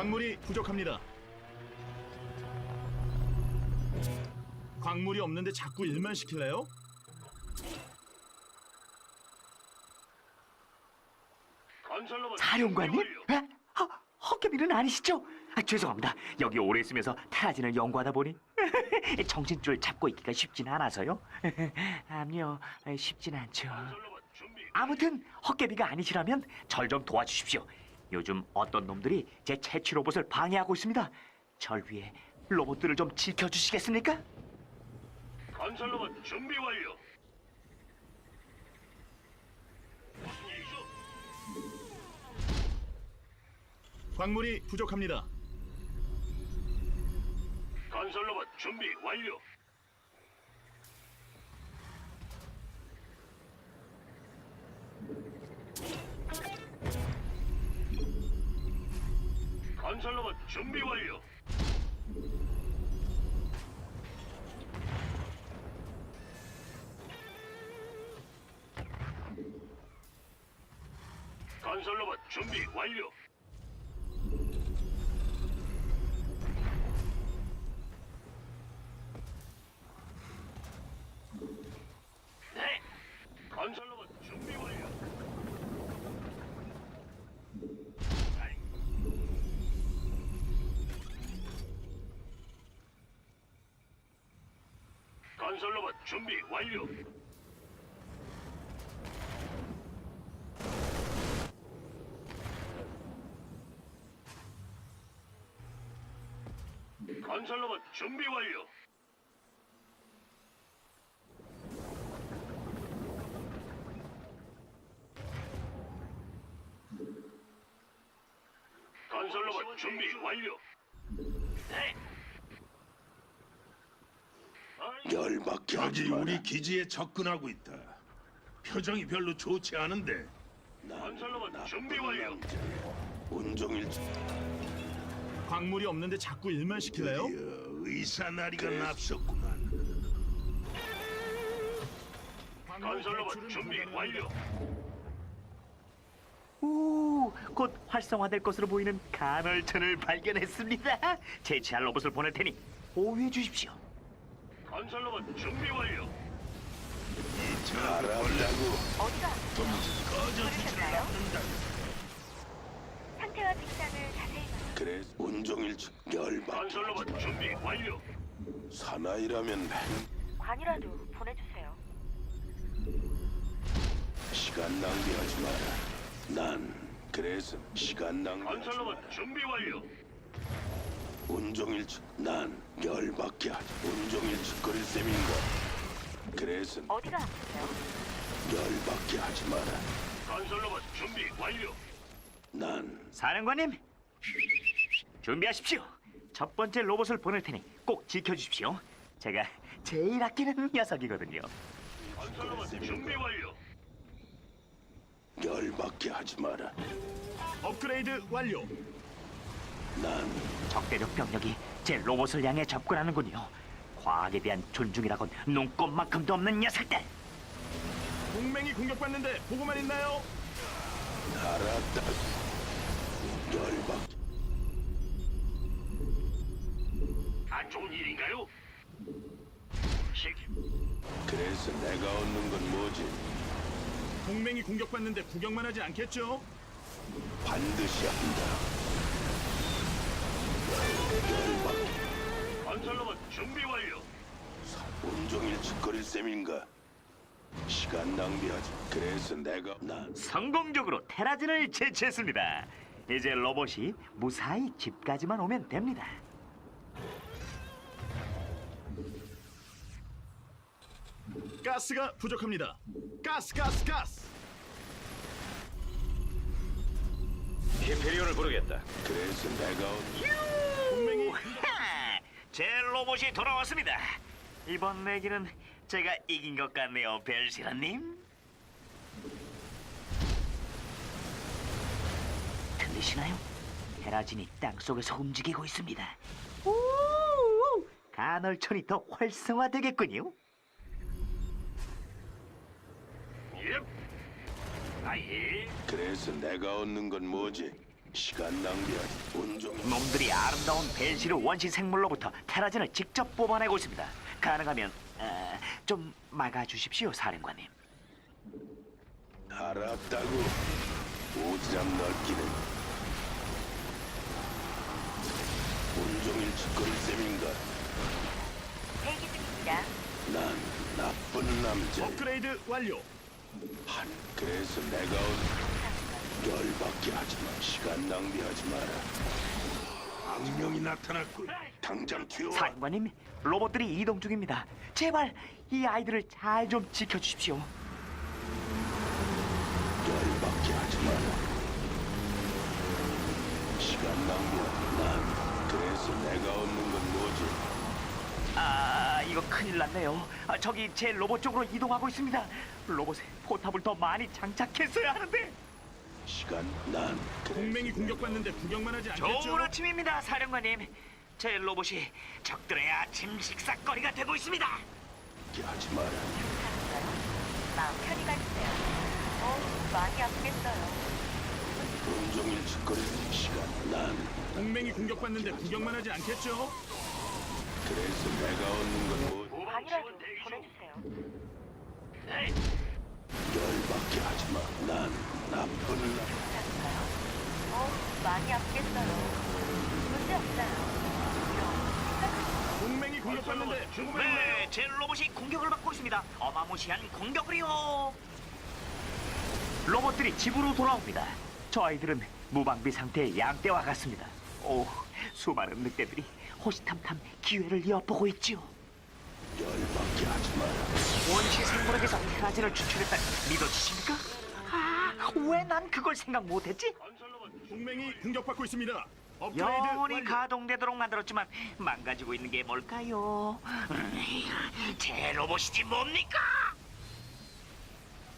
광물이 부족합니다. 광물이 없는데 자꾸 일만 시킬래요? 사령관님? 에? 어, 헛개비는 아니시죠? 아, 죄송합니다. 여기 오래 있으면서 테라진을 연구하다 보니 정신줄 잡고 있기가 쉽진 않아서요. 암요, 쉽진 않죠. 아무튼 헛개비가 아니시라면 절 좀 도와주십시오. 요즘 어떤 놈들이 제 채취 로봇을 방해하고 있습니다. 절 위해 로봇들을 좀 지켜주시겠습니까? 건설 로봇 준비 완료. 무슨 일이죠? 광물이 부족합니다. 건설 로봇 준비 완료. 건설 로봇 준비 완료. 건설로봇 준비 완료. 건설로봇 준비 완료. 건설로봇 준비 완료. 네. 열받게 하지 적이 마라. 우리 기지에 접근하고 있다. 표정이 별로 좋지 않은데 건설로봇 나쁜 준비 완료. 남자야. 온종일 광물이 없는데 자꾸 일만 시킬래요? 드디어 의사 나리가 납셨구만. 배출은 준비. 완료. 오, 곧 활성화될 것으로 보이는 간헐천을 발견했습니다. 제치할 로봇을 보낼 테니 보호해 주십시오. 건설로봇 준비 완료. 알아보라고. 어디가 꺼져주지를 않는다. 상태와 증상을 자세히 말해. 그래 온종일 하지 건설로봇. 준비 완료. 사나이라면 행- 관이라도 보내주세요. 시간 낭비하지 마라. 난 그래서 시간 낭비하지 건설로봇. 준비 완료. 온종일 지- 난 열받게 하지. 온종일 짓거릴 셈인가. 그래서 어디가 아프세요? 열받게 하지 마라. 건설로봇 준비 완료. 난 사령관님, 준비하십시오. 첫 번째 로봇을 보낼 테니 꼭 지켜주십시오. 제가 제일 아끼는 녀석이거든요. 건설로봇 준비 완료. 열받게 하지 마라. 업그레이드 완료. 난 적대적 병력이 제 로봇을 향해 접근하는군요. 과학에 대한 존중이라곤 눈꼽만큼도 없는 녀석들. 동맹이 공격받는데 보고만 있나요? 알았다. 열받. 안 좋은 일인가요? 시키. 그래서 내가 얻는 건 뭐지? 동맹이 공격받는데 구경만 하지 않겠죠? 반드시 한다. 건설로봇 준비 완료. 온종일 짓거릴 셈인가? 시간 낭비하지. 그래서 내가 난 성공적으로 테라진을 제치했습니다. 이제 로봇이 무사히 집까지만 오면 됩니다. 가스가 부족합니다. 가스 가스 가스. 히페리온을 부르겠다. 그래서 내가 얻... 제 로봇이 돌아왔습니다. 이번 내기는 제가 이긴 것 같네요, 벨시라님. 들리시나요? 테라진이 땅 속에서 움직이고 있습니다. 오! 간헐천이 더 활성화되겠군요. 예. 아예. 그래서 내가 얻는 건 뭐지? 시간 낭비하지. 온종일 놈들이 아름다운 벨시르 원시 생물로부터 테라진을 직접 뽑아내고 있습니다. 가능하면 어, 좀 막아주십시오, 사령관님. 알았다고. 오지랖 넓기는 온종일 짓거릴 셈인가? 대기 중입니다. 난 나쁜 남자. 업그레이드 완료. 한 그래서 내가 온 열받게 하지 마. 시간 낭비하지 마라. 악명이 나타났군. 당장 튀어. 사령관님, 로봇들이 이동 중입니다. 제발 이 아이들을 잘 좀 지켜주십시오. 열받게 하지 마라. 시간 낭비하지. 난 그래서 내가 얻는 건 뭐지? 아, 이거 큰일 났네요. 아, 저기 제 로봇 쪽으로 이동하고 있습니다. 로봇에 포탑을 더 많이 장착했어야 하는데. 시간 난 동맹이 공격받는데 구경만 하지 않겠죠? 좋은 아침입니다, 사령관님. 제 로봇이 적들의 아침 식사거리가 되고 있습니다. 하지 마라. 마음 편히 가주세요. 어, 많이 아프겠어요. 온종일 짓거릴 시간 난 동맹이 공격받는데 구경만 하지 않겠죠? 그래서 내가 얻는 건 뭐? 중. 보내주세요. 네. 열받게 하지 마. 난 나쁜 남. 괜찮을까요? 어, 많이 아프겠어요. 문제 없어요. 공격받는데 보고만 있나요? 네, 제 로봇이 공격을 받고 있습니다. 어마무시한 공격을요. 로봇들이 집으로 돌아옵니다. 저 아이들은 무방비 상태의 양떼와 같습니다. 오, 수많은 늑대들이 호시탐탐 기회를 엿보고 있지요. 열받게 하지 마라. 원시 생물에게서 테라진을 추출했다니 믿어지십니까? 아, 왜 난 그걸 생각 못했지? 동맹이 공격받고 있습니다. 영원히. 가동되도록 만들었지만 망가지고 있는 게 뭘까요? 음, 제 로봇이지 뭡니까?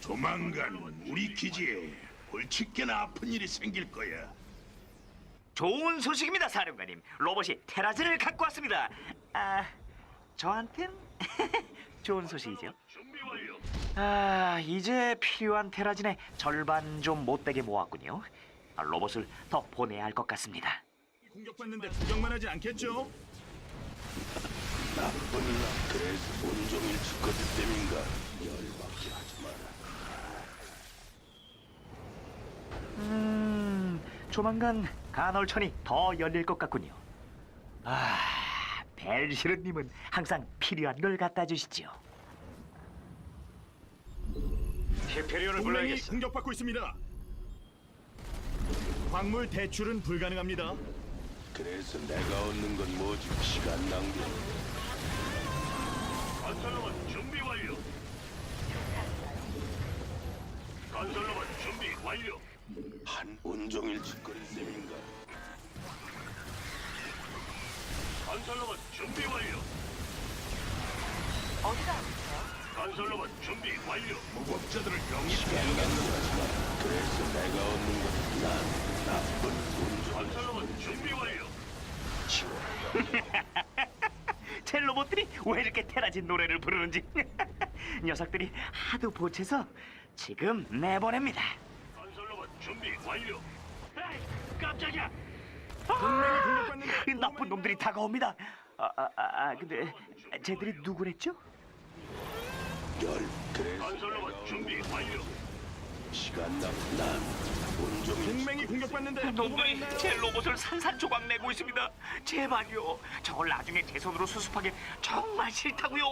조만간 우리 기지에 골칫게나 아픈 일이 생길 거야. 좋은 소식입니다, 사령관님. 로봇이 테라진을 갖고 왔습니다. 아, 저한텐 좋은 소식이죠. 준비 완료. 아, 이제 필요한 테라진의 절반 좀 못되게 모았군요. 아, 로봇을 더 보내야 할 것 같습니다. 공격받는데 구경만 하지 않겠죠? 나쁜 남. 그래서 온종일 짓거릴 셈인가? 열받게 하지 마라. 음, 조만간 간헐천이 더 열릴 것 같군요. 아, 벨시르님은 항상 필요한 걸 갖다 주시죠. 히페리온을 동맹이 공격받고 있습니다. 광물 대출은 불가능합니다. 그래서 내가 얻는 건 뭐지? 시간 낭비. 건설로봇 준비 완료. 건설로봇 준비 완료. 한 온종일 짓거릴 셈인가? 건설로봇 준비 완료. 어디가 아프세요? 건설로봇 준비 완료. 무법자들을 영입해 시간 낭비하지 마라. 그래서 내가 얻는 건난 나쁜 온종. 건설로봇 준비 완료. 제 로봇들이 왜 이렇게 테라진 노래를 부르는지 녀석들이 하도 보채서 지금 내보냅니다. 건설로봇 준비 완료. 에이, 깜짝이야. 이 나쁜 놈들이 다가옵니다. 아, 아, 아, 아, 근데 쟤들이 누구랬죠? 열. 그래서 건설로봇 준비 완료. 시간. 난 온종일 동맹이 공격받는데 놈들이 있나요? 제 로봇을 산산조각 내고 있습니다. 제발요. 저걸 나중에 제 손으로 수습하기 정말 싫다고요.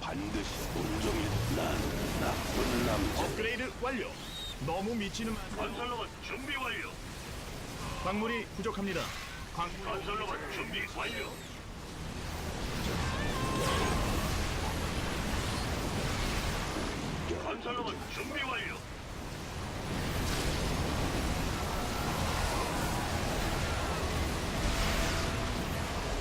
반드시 온종일 난 나쁜 남자. 업그레이드 완료. 너무 미치는 마- 건설로봇 준비 완료. 광물이 부족합니다. 광 건설로봇 준비 완료. 건설로봇 준비 완료.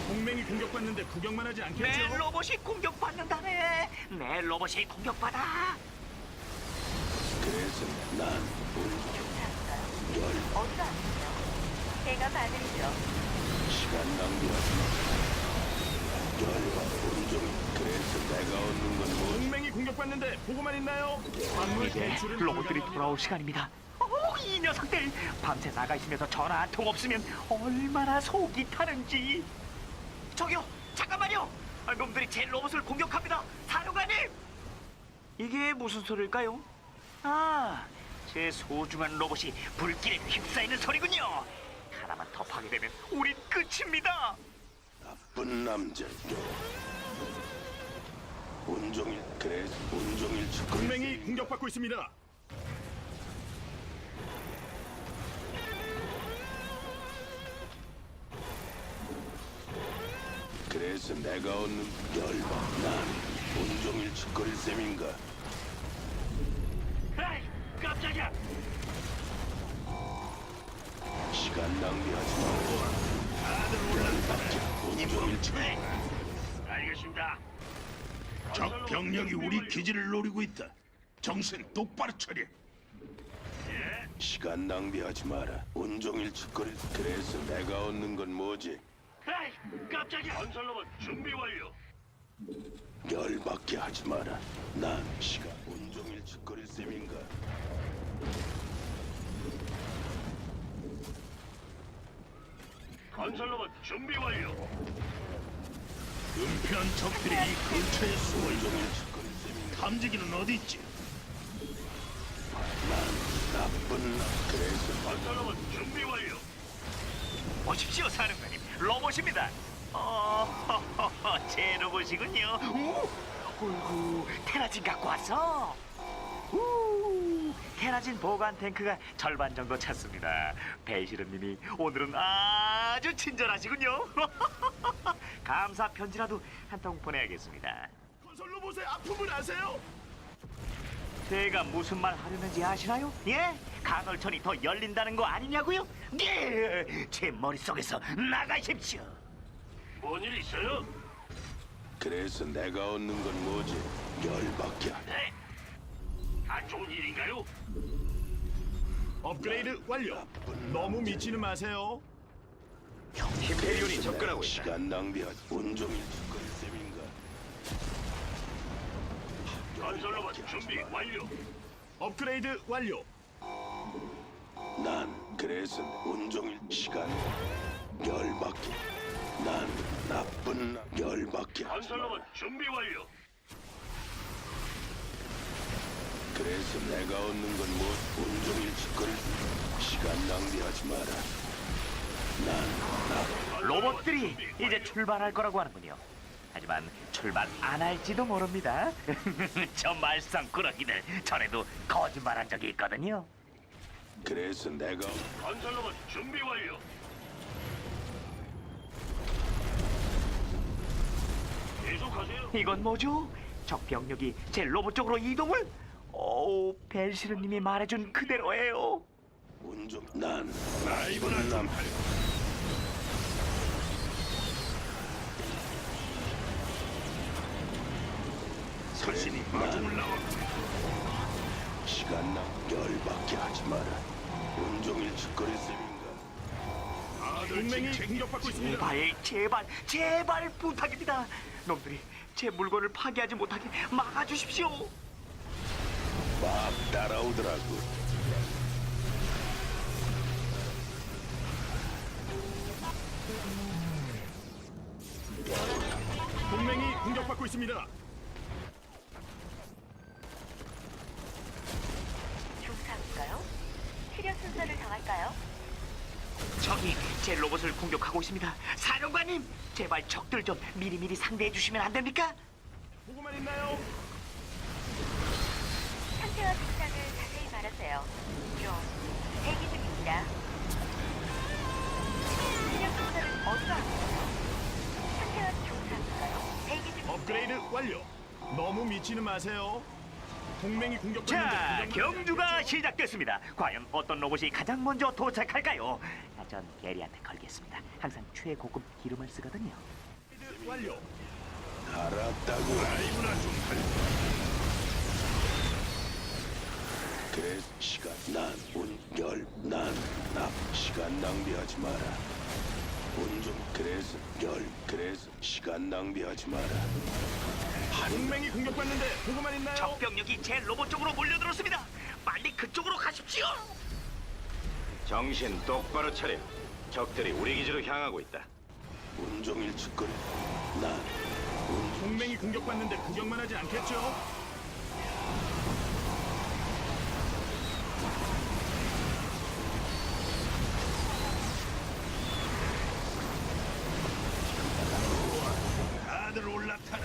동맹이 공격받는데 구경만 하지 내 않겠죠? 로봇이 공격받는다네. 내 로봇이 공격받아. 그래서 난. 어디가 아프세요? 제가 봐드리죠. 시간 낭비하지 마. 열과 온종일. 그래서 내가 얻는 공격받는데 보고만 있나요? 광물 이제 로봇들이 불가능합니다. 돌아올 시간입니다. 오, 이 녀석 녀석들 밤새 나가 있으면서 전화 한 통 없으면 얼마나 속이 타는지. 저기요, 잠깐만요. 아, 놈들이 제 로봇을 공격합니다. 사령관님. 이게 무슨 소리일까요? 아, 제 소중한 로봇이 불길에 휩싸이는 소리군요. 하나만 더 파괴되면 우린 끝입니다. 나쁜 남자. 온종일 그래서 온종일 짓거리. 동맹이 공격받고 있습니다. 그래서 내가 얻는 열받. 난 온종일 짓거릴 셈인가? 에이, 깜짝이야. 시간 낭비하지 마. 열받게 온종일 짓. 알겠습니다. 적 병력이 우리 기지를 노리고 있다. 정신 똑바로 차려. 시간 낭비하지 마라. 온종일 짓거릴. 그래서 내가 얻는 건 뭐지? 에이, 깜짝이야. 건설로봇 준비 완료. 열받게 하지 마라. 난 시간 온종일 짓거릴 셈인가? 건설로봇 준비 완료. 은폐한 적들이 이 근처에 숨어 셈인가? 탐지기는 어디 있지? 나쁜 나. 그래서 건설로봇 준비 완료. 보십시오, 사령관님. 로봇입니다. 어, 제 로봇이군요. 오, 어이구, 테라진 갖고 왔어. 우, 테라진 보관 탱크가 절반 정도 찼습니다. 배시르님이 오늘은 아주 친절하시군요. 감사 편지라도 한 통 보내야겠습니다. 건설 로봇의 아픔을 아세요? 제가 무슨 말 하려는지 아시나요? 예? 간헐천이 더 열린다는 거 아니냐고요? 예! 제 머릿속에서 나가십시오. 뭔 일 있어요? 그래서 내가 얻는 건 뭐지? 열받게 하네. 네. 안 좋은 일인가요? 업그레이드 완료. 너무 미치는 마세요. 히페리온이 접근하고 있다. 시간 낭비하지. 온종일 짓거릴 셈인가? 건설로봇 준비 완료. 업그레이드 완료. 난 그래서 온종일 시간 열받게. 난 나쁜 나 열받게 하지 마. 건설로봇 준비 완료. 그래서 내가 얻는 건 뭐? 온종일 짓거릴 시간 낭비하지 마라. 난 로봇들이 이제 출발할 거라고 하는군요. 하지만 출발 안 할지도 모릅니다. 저 말썽꾸러기들 전에도 거짓말한 적이 있거든요. 그래서 내가 건설로봇 준비 완료. 계속하세요. 이건 뭐죠? 적 병력이 제 로봇 쪽으로 이동을? 오, 벨시르님이 말해준 그대로예요. 온종 난 라이브나 나쁜 남자신이 마중을 나와. 시간 낭 열받게 하지 마라. 온종일 짓거릴 셈인가? 아들 동맹이 칭 공격받고 있습니다. 제발, 제발, 제발 부탁입니다. 놈들이 제 물건을 파괴하지 못하게 막아주십시오. 막 따라오더라고. 동맹이 공격받고 있습니다. 중상인가요? 치료 정할까요? 적이 제 로봇을 공격하고 있습니다. 사령관님, 제발 적들 좀 미리미리 상대해 주시면 안 됩니까? 보고만 있나요? 상태와 증상을 자세히 말하세요. 좀 대기 중입니다. 치료 순서를 어디로 할까요? 상태와 중상인가요? 대기 중입니다. 업그레이드 완료. 너무 미치는 마세요. 동맹이 공격받는데 자, 경주가 시작됐습니다. 과연 어떤 로봇이 가장 먼저 도착할까요? 아, 전 게리한테 걸겠습니다. 항상 최고급 기름을 쓰거든요. 완료. 알았다고. 라이브나 좀 할. 그래 시간 난온열난나 시간 낭비하지 마라. 온종 그래서 열 그래서 시간 낭비하지 마라. 동맹이 공격받는데 보고만 있나요? 적 병력이 제 로봇 쪽으로 몰려들었습니다. 빨리 그쪽으로 가십시오. 정신 똑바로 차려. 적들이 우리 기지로 향하고 있다. 온종일 짓거리. 난 온, 동맹이 공격받는데 구경만 하지 않겠죠?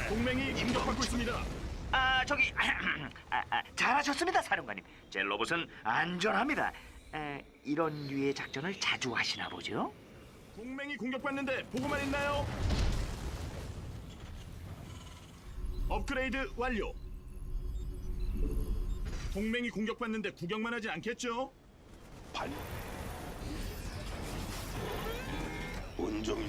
동맹이 공격받고 있습니다. 아 저기 아, 아, 잘하셨습니다 사령관님 제 로봇은 안전합니다 에, 이런 류의 작전을 자주 하시나 보죠? 동맹이 공격받는데 보고만 있나요? 업그레이드 완료. 동맹이 공격받는데 구경만 하지 않겠죠? 반. 온종일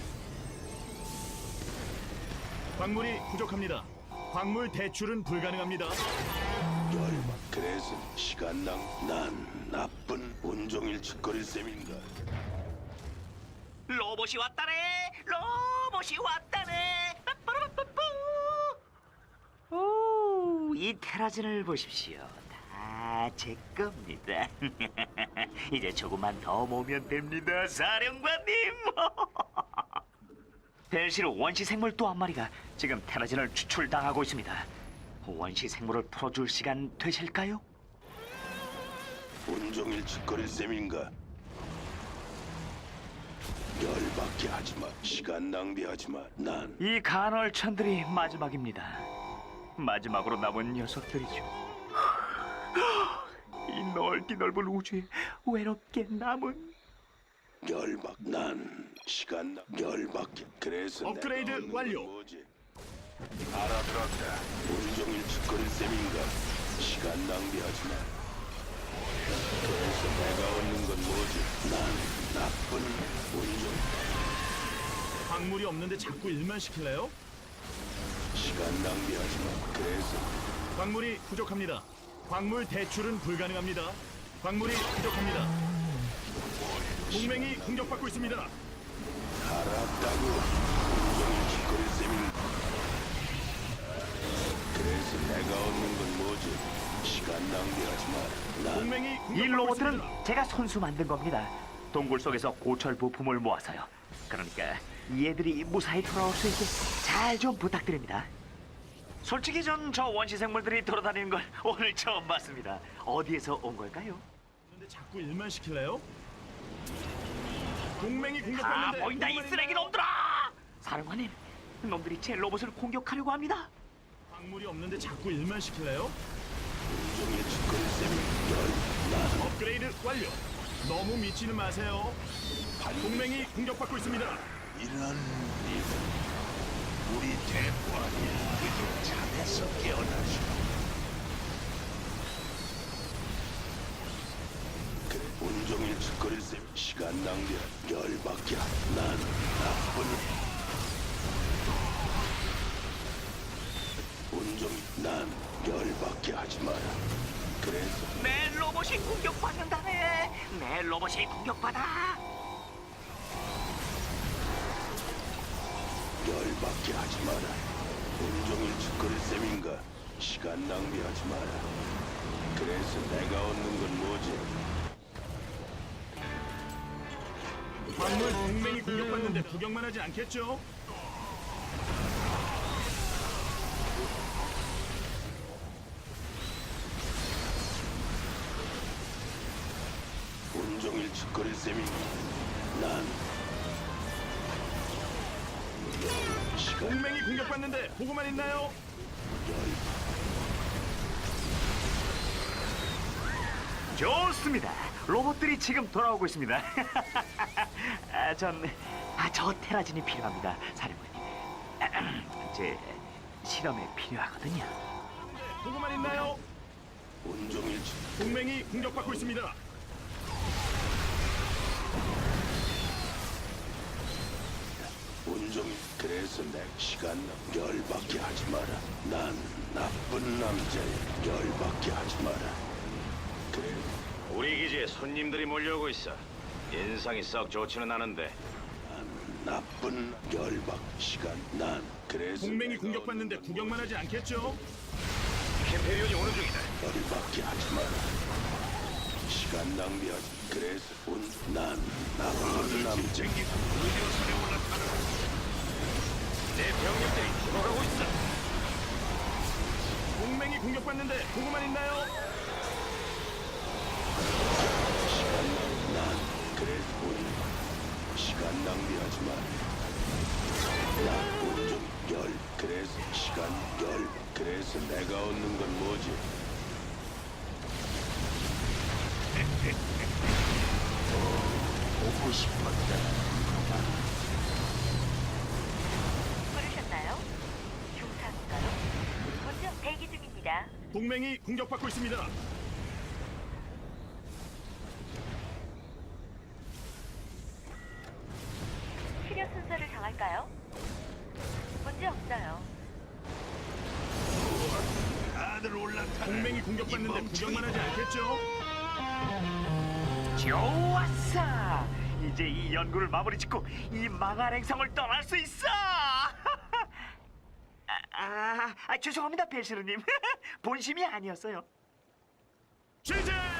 광물이 부족합니다. 광물 대출은 불가능합니다. 열받. 그래서 시간 낭. 난 나쁜 온종일 짓거릴 셈인가. 로봇이 왔다네 로봇이 왔다네 빠빠라빠빠 오 이 테라진을 보십시오 다 제 겁니다 이제 조금만 더 모으면 됩니다 사령관님 벨시로 원시 생물 또 한 마리가 지금 테라진을 추출당하고 있습니다 원시 생물을 풀어줄 시간 되실까요? 온종일 짓거릴 셈인가. 열받게 하지 마. 시간 낭비하지 마. 난 이 간헐천들이 마지막입니다. 마지막으로 남은 녀석들이죠. 이 넓디 넓은 우주에 외롭게 남은 열받. 난 시간 낭. 열받게. 그래서 업그레이드 내가 얻는 건 완료. 뭐지? 알아들었다. 온종일 짓거릴 셈인가. 시간 낭비하지 마. 그래서 내가 얻는 건 뭐지? 난 나쁜 온종. 광물이 없는데 자꾸 일만 시킬래요? 시간 낭비하지 마. 그래서 광물이 부족합니다. 광물 대출은 불가능합니다. 광물이 부족합니다. 동맹이 공격받고 있습니다. 알았다고. 온종일 짓거릴 셈인가. 그래서 내가 얻는 건 뭐지? 시간 낭비하지 마. 난 동맹이 이 공격받고 로봇들은 있습니다. 제가 손수 만든 겁니다. 동굴 속에서 고철 부품을 모아서요. 그러니까 얘들이 무사히 돌아올 수 있게 잘 좀 부탁드립니다. 솔직히 전 저 원시 생물들이 돌아다니는 걸 오늘 처음 봤습니다. 어디에서 온 걸까요? 근데 자꾸 일만 시킬래요? 동맹이 아 공격받는데 보인다 이 쓰레기? 놈들아! 사령관님, 놈들이 제 로봇을 공격하려고 합니다. 광물이 없는데 자꾸 일만 시킬래요? 업그레이드 완료. 너무 미치는 마세요. 동맹이 공격받고 있습니다. 이런 일은 우리 대포하니 이제 잠에서 깨어나시. 그래, 온종일 짓거릴 셈 시간 낭비야. 열받게 하- 난 나쁜 온종일 난 열받게 하지 마라. 그래서 내 로봇이 공격받는다네. 내 로봇이 공격받아. 열받게 하지 마라. 온종일 짓거릴 셈인가? 시간 낭비하지 마라. 그래서 내가 얻는 건 뭐지 광물 동맹이 공격받는데 구경만 하지 않겠죠? 온종일 짓거릴 셈인가 난 시간 동맹이 공격받는데 보고만 있나요? 좋습니다. 로봇들이 지금 돌아오고 있습니다. 아, 전, 아, 저 테라진이 필요합니다, 사령관님. 제 실험에 필요하거든요. 보고만 있나요? 온종일 짓 동맹이 공격받고 있습니다. 온종일 그래서 내 시간 낭- 열받게 하지 마라 난 나쁜 남자야 열받게 하지 마라 우리 기지에 손님들이 몰려오고 있어. 인상이 썩 좋지는 않은데 나쁜 열받 시간 난 그래서 동맹이 내가 공격받는데 구경만 하지 않겠죠? 캠페리온이 오는 중이다. 열받게 하지 마라 시간 낭비하지. 그래서 운난 나쁜 다들 남. 짐 챙기고 의료 선에 올라타라. 내 병력들이 죽어가고 있어. 동맹이 공격받는데 보고만 있나요? 내가 얻는 건 뭐지? 보고 싶었다. 부르셨나요? 중상가요? 문제 대기 중입니다. 동맹이 공격받고 있습니다. 동맹이 공격받는데 이 구경만 하지 않겠죠? 좋았어. 이제 이 연구를 마무리 짓고 이 망할 행성을 떠날 수 있어. 아, 아, 아, 죄송합니다, 벨시르님. 본심이 아니었어요. 제재!